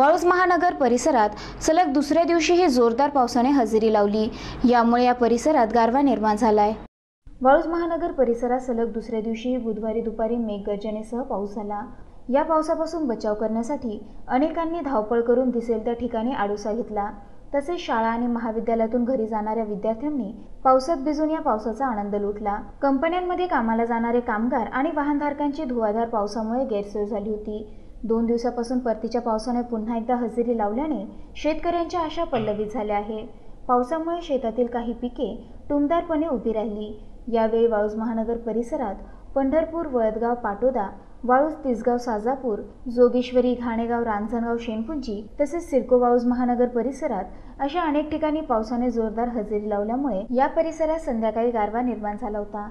वाळूज महानगर परिसरात सलग दुसऱ्या दिवशीही जोरदार पावसाने हजेरी लावली. यामुळे या परिसरात गारवा निर्माण झालाय. वाळूज महानगर परिसरात सलग दुसऱ्या दिवशीही बुधवारी दुपारी मेघगर्जनेसह पाऊस झाला. या पावसापासून बचाव करण्यासाठी अनेकांनी धावपळ करून दिसेल त्या ठिकाणी आडोसा घेतला. तसेच शाळा आणि महाविद्यालयातून घरी जाणाऱ्या विद्यार्थ्यांनी पावसात भिजून या पावसाचा आनंद लुटला. कंपन्यांमध्ये कामाला जाणारे कामगार आणि वाहनधारकांची धुवाधार पावसामुळे गैरसोय झाली होती. दोन दिवसापासून परतीच्या पावसाने पुन्हा एकदा हजेरी लावल्याने शेतकऱ्यांच्या आशा पल्लवित झाल्या आहे पावसामुळे शेतातील काही पिके टुमदारपणे उभी राहिली. यावेळी वाळूज महानगर परिसरात पंढरपूर वळदगाव पाटोदा वाळूज तिसगाव साजापूर जोगेश्वरी घाणेगाव रांजणगाव शेणपुंजी तसेच सिडको वाळूज महानगर परिसरात अशा अनेक ठिकाणी पावसाने जोरदार हजेरी लावल्यामुळे या परिसरात संध्याकाळी गारवा निर्माण झाला होता.